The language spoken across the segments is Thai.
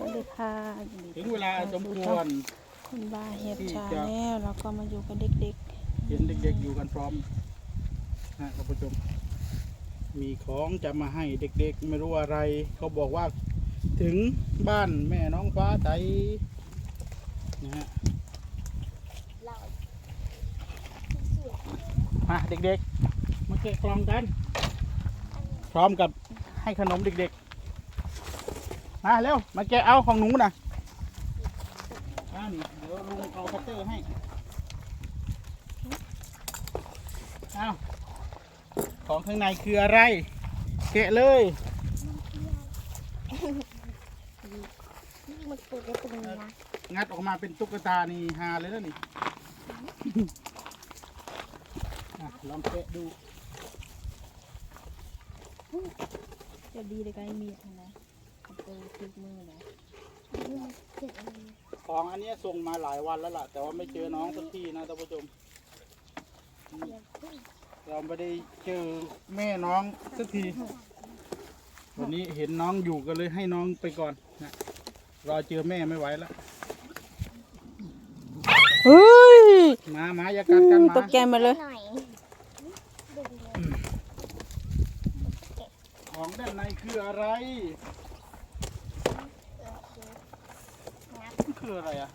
วัสดีค่ะยินดีถึงเวลาสมควรคุณบาเฮ็ดที่ชาจะแนลแล้วก็มาอยู่กับเด็กเห็นเด็กๆอยู่กันพร้อมนะท่านผู้ชม มีของจะมาให้เด็กๆ ไม่รู้อะไร เขาบอกว่าถึงบ้านแม่น้องฟ้าใจนะฮะมาเด็กๆ มาเกะกล่องกัน พร้อมกับให้ขนมเด็กๆ มาเร็ว มาแกะเอาของหนูนะอ่านี่เดี๋ยวลุงเอาคัตเตอร์ให้ เอาของข้างในคืออะไร แกะเลยมันเปิดได้ตรงนี้นะงัดออกมาเป็นตุ๊กตานี่ฮาเลยนะนี่อะลองแกะดูๆจะดีเลยกันมีดนะ เอาไปติดมือนะมันเปิดอันนี้ของอันเนี้ยส่งมาหลายวันแล้วล่ะ แต่ว่าไม่เจอน้องสักทีนะท่านผู้ชมเดี๋ยวขึ้นเราไม่ได้เจอแม่น้องสักที วันนี้เห็นน้องอยู่ก็เลยให้น้องไปก่อนนะรอเจอแม่ไม่ไหวแล้วเฮ้ยมามาอย่ากัดกันมาตกใจหมาเลยหน่อยดูดิเลยของด้านในคืออะไร งับ มัน คืออะไรอะ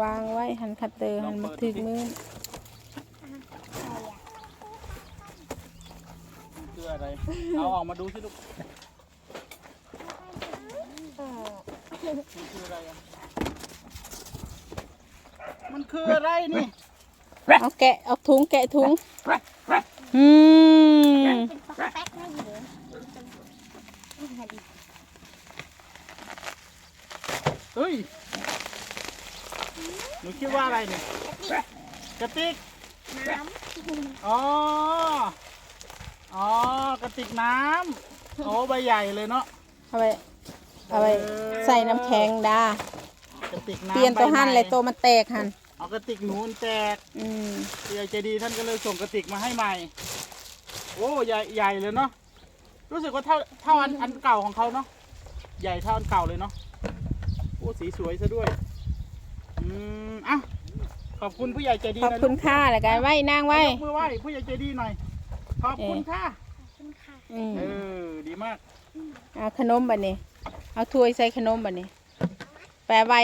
วางไว้หันคัตเตอร์หันมาถึกมืออะไรอะมันคืออะไร เอาออกมาดูสิลูกเออมันคืออะไรอะมันคืออะไรนี่ เอาแกะ เอาถุงแกะถุงอืม เป็นป๊อกแป๊กไม่เหลือมาดิ เฮ้ย หนูคิดว่าอะไรเนี่ยกระติก น้อ๋อ อ๋อกระติกน้ำโอ้ใบใหญ่เลยเนาะ เอาไปเอาไปใส่น้ำแข็งดากระติกน้ำเปลี่ยนตัวหันใบใหม่เลยตัวมันแตกหันเอากระติกหนูนแตกอืมผู้ใหญ่ใจดีท่านก็เลยส่งกระติกมาให้ใหม่ โอ้ใหญ่ใหญ่เลยเนาะ รู้สึกว่าเท่าเท่าอันอันเก่าของเขาเนาะ ใหญ่เท่าอันเก่าเลยเนาะ โอ้สีสวยซะด้วย อืมอะขอบคุณผู้ใหญ่ใจดีขอบนะคุณค่าแล้วกันไว้นางไว้ไว้ ยกมือไหว้ผู้ใหญ่ใจดีหน่อย ขอบคุณค่ะำขึ้นค่ะ อืมเออ ดีมาก เอาขนมบัดนี้ เอาถ้วยใส่ขนมบัดนี้แปะไว้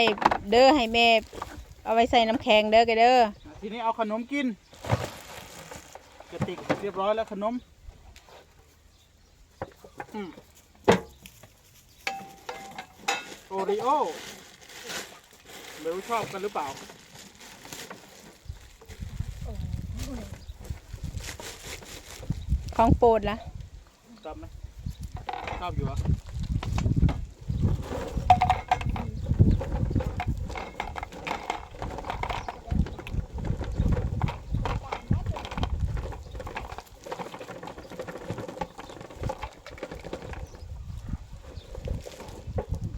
เด้อให้แม่ เอาไว้ใส่น้ำแข็งเด้อกันเด้อ ทีนี้เอาขนมกินกระติกเรียบร้อยแล้วขนมอืมโอริโอ ไม่รู้ชอบกันหรือเปล่า ของโปรดละชอบไหมชอบอยู่เหรอ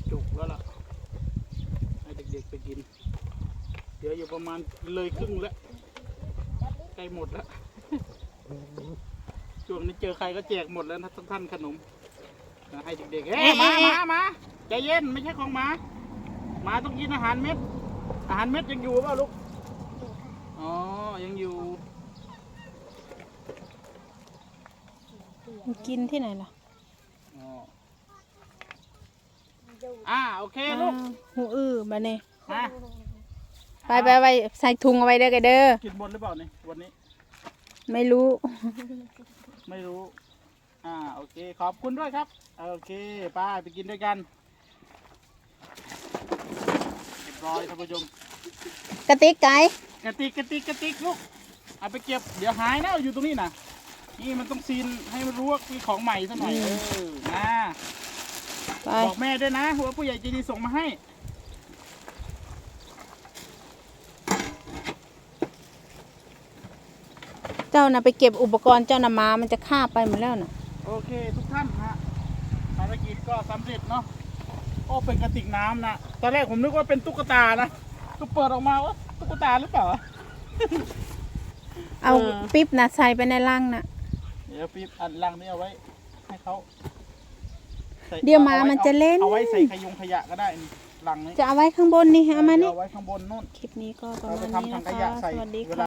จุกแล้วล่ะ ให้เด็ กๆไปกิน เดี๋ยวอยู่ประมาณเลยครึ่งแล้วใกล้หมดแล้วช่วงนี้เจอใครก็แจกหมดแล้วนะทุกท่านขนมนะให้เด็กๆเอ้ยมามามาใจเย็นไม่ใช่ของหมาหมาต้องกินอาหารเม็ด อาหารเม็ดยังอยู่เปล่าลูกอ๋อยังอยู่มันกินที่ไหนล่ะอ๋อดูอ่าโอเคลูกอ้าวหูอื้อบัดนี้ มาไปไปไปใส่ถุงเอาไว้เด้อกันเด้อกินหมดหรือเปล่าเนี่ยวันนี้ ไม่รู้ ไม่รู้ อ่า โอเค ขอบคุณด้วยครับ โอเค ไป้าไปกินด้วยกันเรียบร้อยท่านผู้ชมกระติกไก่กระติกกระติกกระติกลูก เอาไปเก็บ เดี๋ยวหายนะอยู่ตรงนี้นะนี่มันต้องซีนให้มันรู้ว่ามีของใหม่ซะหน่อย เออนะไปบอกแม่ด้วยนะว่าผู้ใหญ่ใจดีส่งมาให้ จ้าน่ะไปเก็บอุปกรณ์เจ้าน่ะมามันจะฆ่าไปหมดแล้วน่ะโอเคทุกท่านฮะภารกิจก็สำเร็จเนาะโอ้เป็นกระติกน้ำนะตอนแรกผมนึกว่าเป็นตุ๊กตานะก็เปิดออกมาว่าตุ๊กตาหรือเปล่าเอาเออปิ๊บน่ะใส่ไปในลังน่ะเดี๋ยวปีบอันลังนี้เอาไว้ ให้เขาใส่เดี๋ยวหมาอไมันจะเล่นเอาไว้ใส่ขยงขยะก็ได้นี่หลังนี้จะเอาไว้ข้างบนนี่เอามานี่เดี๋ยวไว้ข้างบนนู่นคลิปนี้ก็ประเรามาจะณทำนี้ถันะงขคะยะใส่สวัสดีเวค่ะลา